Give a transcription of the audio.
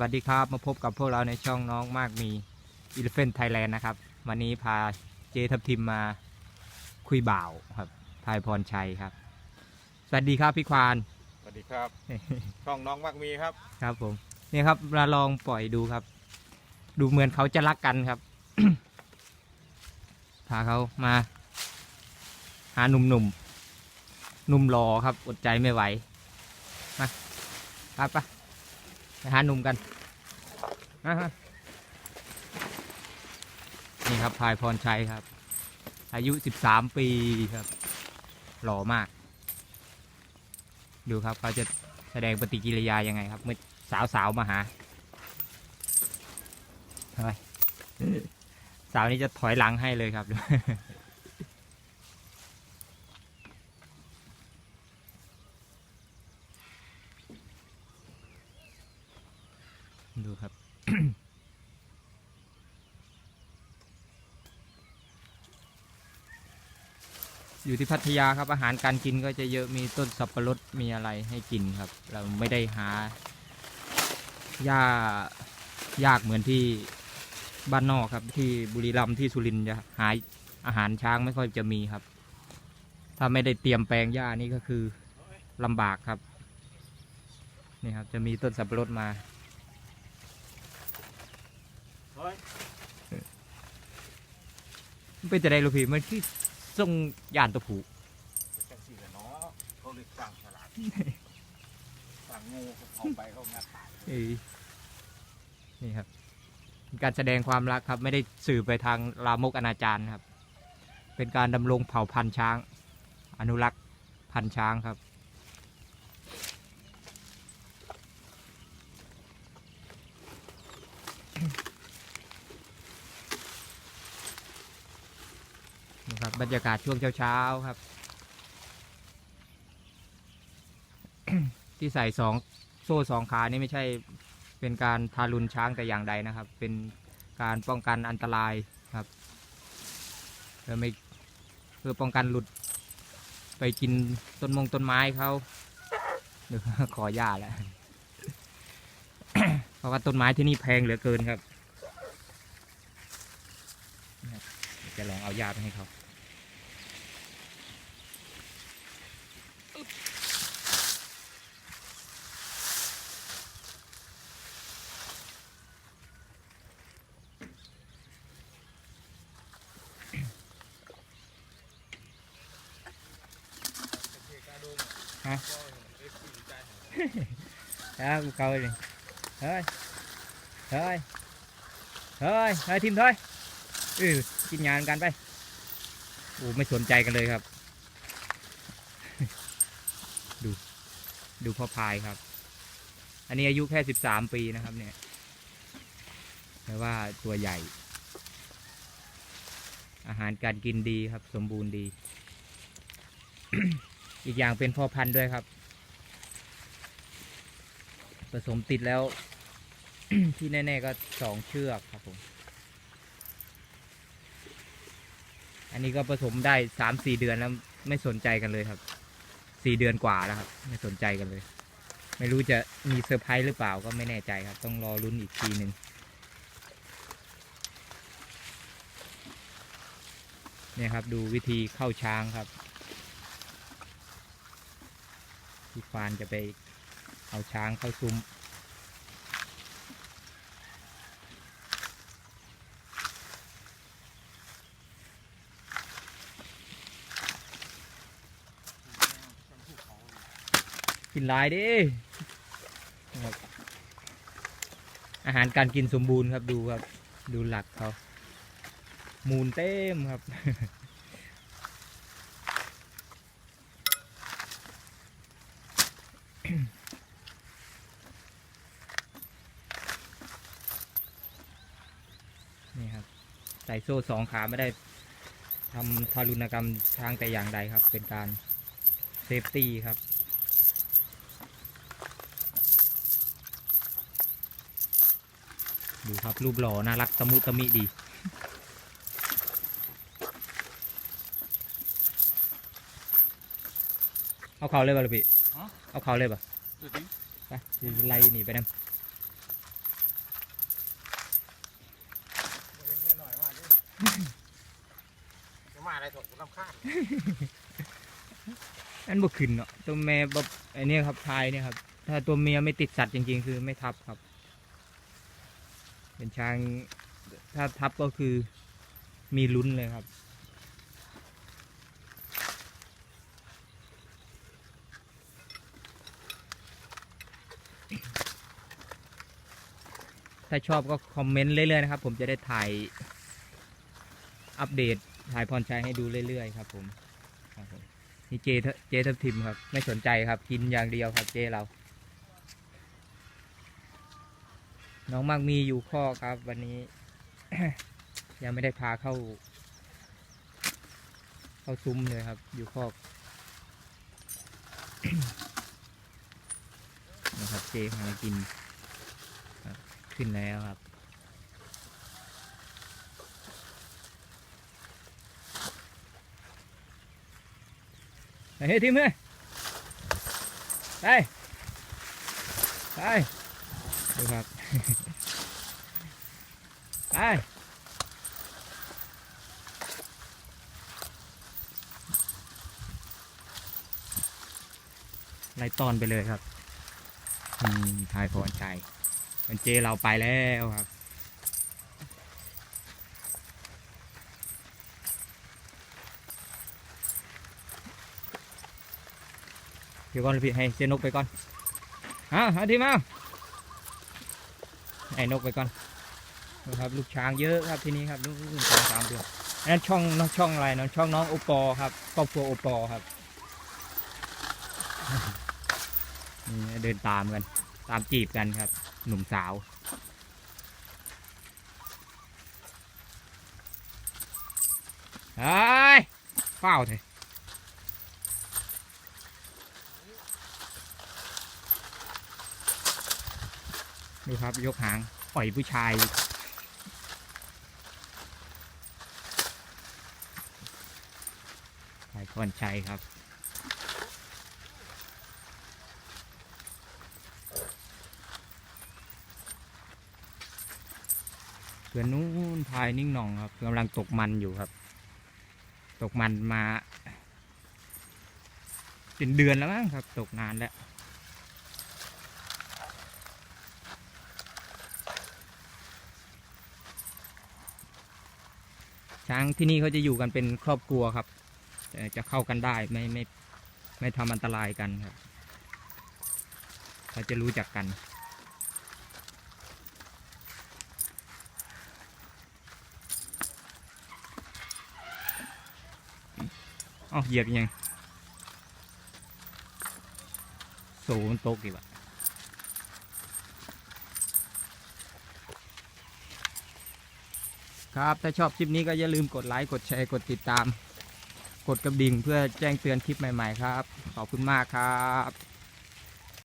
วัสดีครับมาพบกับพวกเราในช่องน้องมากมี Elephant Thailand นะครับ วันนี้พาเจทับทิมมาคุยบ่าวครับพายพรชัยครับ สวัสดีครับพี่ควาน สวัสดีครับ ช่องน้องมักมีครับ ครับผมเนี่ยครับเราลองปล่อยดูครับ ดูเหมือนเขาจะรักกันครับ พาเขามา หาหนุ่มๆหนุ่มรอครับอดใจไม่ไหวมาไปปะ ไปหาหนุ่มกันนะฮะนี่ครับพายพรชัยครับ อายุ 13 ปีครับ หล่อมาก ดูครับเขาจะแสดงปฏิกิริยายังไงครับ เมื่อสาวสาวมาหาสาวนี้จะถอยหลังให้เลยครับ ดูครับ อยู่ที่พัทยาครับอาหารการกินก็จะเยอะมีต้นสับปะรดมีอะไรให้กินครับ เราไม่ได้หาหญ้ายากเหมือนที่บ้านนอกครับ ที่บุรีรัมย์ที่สุรินทร์จะหาอาหารช้างไม่ค่อยจะมีครับ ถ้าไม่ได้เตรียมแปลงหญ้านี่ก็คือลำบากครับนี่ครับจะมีต้นสับปะรดมา เฮ้ยมันเป็นจะได้ลูกพี่มันคือทรงย่านตัวผูจังสี่แหละเนาะเขาเลยสร้างฉลาดสร้างงูเอาไปเขางัดตายเอ้ยนี่ครับเป็นการแสดงความรักครับไม่ได้สื่อไปทางลามกอนาจารครับ เป็นการดำรงเผ่าพันธุ์ช้าง อนุรักษ์พันธุ์ช้างครับ นี่ครับบรรยากาศช่วงเช้าๆครับ ที่ใส่สองโซ่สองขานี่ไม่ใช่เป็นการทารุณช้างแต่อย่างใดนะครับ เป็นการป้องกันอันตรายครับเพื่อไม่เพื่อป้องกันหลุดไปกินต้นมงต้นไม้เขาเดี๋ยวขอหญ้าแล้วเพราะว่าต้นไม้ที่นี่แพงเหลือเกินครับเดี๋ยว จะลองเอาหญ้าไปให้เขาฮะครับเขาเลยเฮ้ยเฮ้ยเฮ้ยเฮ้ยทีมถอยเออ กินงานกันไปโอ้ไม่สนใจกันเลยครับ ดูดูพ่อพายครับ อันนี้อายุแค่สิบสามปีนะครับ เนี่ยแต่ว่าตัวใหญ่ อาหารการกินดีครับ สมบูรณ์ดี อีกอย่างเป็นพ่อพันธุ์ด้วยครับ ผสมติดแล้ว ที่แน่ ๆ ก็สองเชือกครับผม อันนี้ก็ผสมได้สามสี่เดือนแล้วไม่สนใจกันเลยครับสี่เดือนกว่าแล้วครับ ไม่สนใจกันเลย ไม่รู้จะมีเซอร์ไพรส์หรือเปล่าก็ไม่แน่ใจครับ ต้องรอลุ้นอีกทีหนึ่งเนี่ยครับดูวิธีเข้าช้างครับพี่ฟานจะไปเอาช้างเข้าซุ้ม กินหลายดินะครับอาหารการกินสมบูรณ์ครับดูครับ ดูหลักเขามูลเต็มครับนี่ครับ ใส่โซ่สองขาไม่ได้ทำทารุณกรรมช้างแต่อย่างใดครับ เป็นการเซฟตี้ครับ ดูครับรูปหล่อน่ารักตะมุตะมิดี เอาเขาเลยป่ะลูกพี่เอาเขาเลยป่ะไปไล่หนีไปนั่นเนเพียนั่นมือขื่ขึ้นเนาะตัวแม่แบบอันนี้ครับทายเนี่ยครับถ้าตัวเมียไม่ติดสัตว์จริงๆ คือไม่ทับครับ เป็นช้างถ้าทับก็คือมีลุ้นเลยครับ ถ้าชอบก็คอมเมนต์เรื่อยๆนะครับ ผมจะได้ถ่ายอัปเดตถ่ายพรชัยให้ดูเรื่อยๆครับผมครับผมนี่เจเจทับทิมครับ ไม่สนใจครับ กินอย่างเดียวครับเจเรา น้องมากมีอยู่ข้อครับ วันนี้ ยังไม่ได้พาเข้า เข้าซุ้มเลยครับ อยู่คอนะครับเจหากินขึ้นแล้วครับไปเฮ้ทีมเฮ้ยไปไป ดูครับ ไป ไล่ตอนไปเลยครับอืมทายพรชัยมันเจเราไปแล้วครับเดี๋ยวก่อนพี่ให้เจนกไปก่อนฮะฮะทีมา ให้นกไปก่อนนะครับลูกช้างเยอะครับที่นี้ครับลูกสองสามเดือนอันนั้นช่องน้องช่องอะไรน้องช่องน้องโอปอครับครอบครัวโอปอครับนี่เดินตามกัน ตามจีบกันครับ หนุ่มสาวเฮ้ยเฝ้าเถอะ ดูครับยกหางปล่อยผู้ชาย ชายพรชัยครับเพื่อนนู้นพายนิ่งหน่องครับกำลังตกมันอยู่ครับ ตกมันมา เป็นเดือนแล้วมั้งครับ ตกนานแล้ว ช้างที่นี่เขาจะอยู่กันเป็นครอบครัวครับจะเข้ากันได้ไม่ไม่ไม่ทำอันตรายกันครับเขาจะรู้จักกันอ้าเหยียบยังโซนโต๊ะกี่บะ ครับ ถ้าชอบคลิปนี้ก็อย่าลืมกดไลค์ กดแชร์ กดติดตาม กดกระดิ่งเพื่อแจ้งเตือนคลิปใหม่ ๆ ครับ ขอบคุณมากครับ